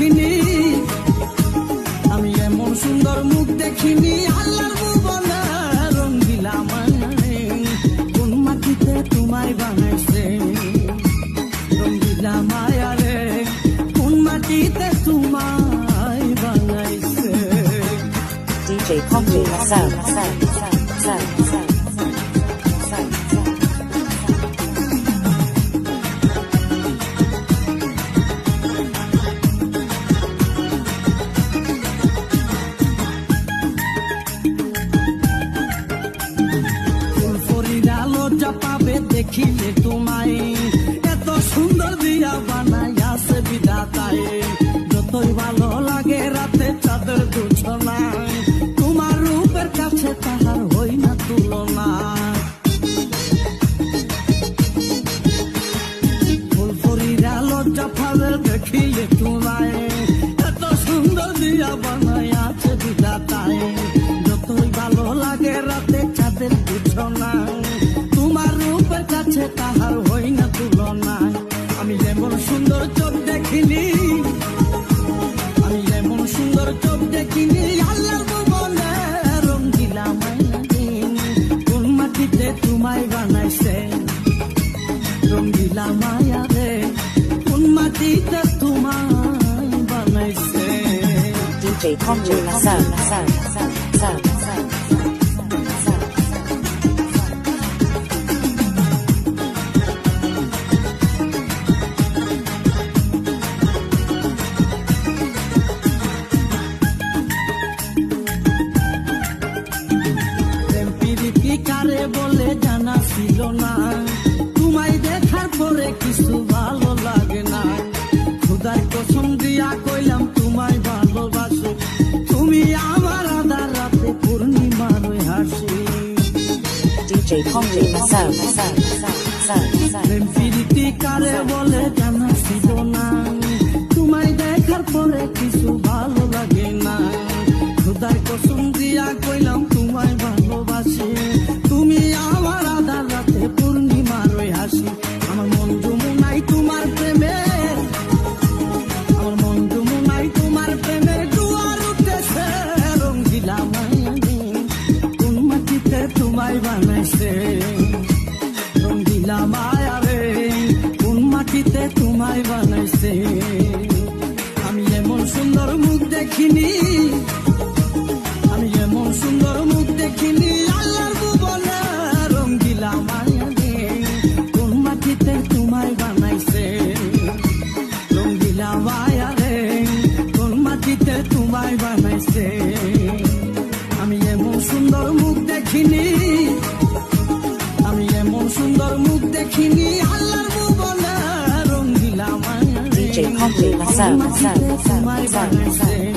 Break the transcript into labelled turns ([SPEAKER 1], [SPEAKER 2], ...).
[SPEAKER 1] দেখিনি। আমি এমন সুন্দর মুখ দেখিনি, আল্লাহর ভুবনে রঙ্গিলা মায়া কোন মাটিতে তোমায় বানাইছে? রঙ্গিলা মায়া রে কোন মাটিতে তোমায় বানাইছে? সুন্দর দিয়া বানাই আছে বিধাতায়। যতই ভালো লাগে কাছে তাহার হই না তুলনা। ফুলফুরির আলোটা পাবে দেখিলে তোমায় তোমায় বানাইছে রঙ্গিলা মায়া রে কোন মাটিতে তোমায় বানাইছে
[SPEAKER 2] DJ Comedy Sound, sound, sound, sound, sound, sound,
[SPEAKER 1] বলে জানা ছিল না। তোমায় দেখার পরে কিছু ভালো লাগে না। খুদার কসম দিয়া কইলাম তোমায় ভালোবাসো। তুমি আমার আধার রাতে পূর্ণিমার হাসি. প্রেম প্রীতি কারে বলে জানা ছিল না। তোমায় দেখার পরে কিছু তোমায় বানাইছে। রঙ্গিলা মায়া রে কোন মাটিতে তোমায় বানাইছে? আমি এমন সুন্দর মুখ দেখিনি।
[SPEAKER 2] sampai
[SPEAKER 1] pasang,
[SPEAKER 2] pasang,
[SPEAKER 1] pasang,
[SPEAKER 2] pasang.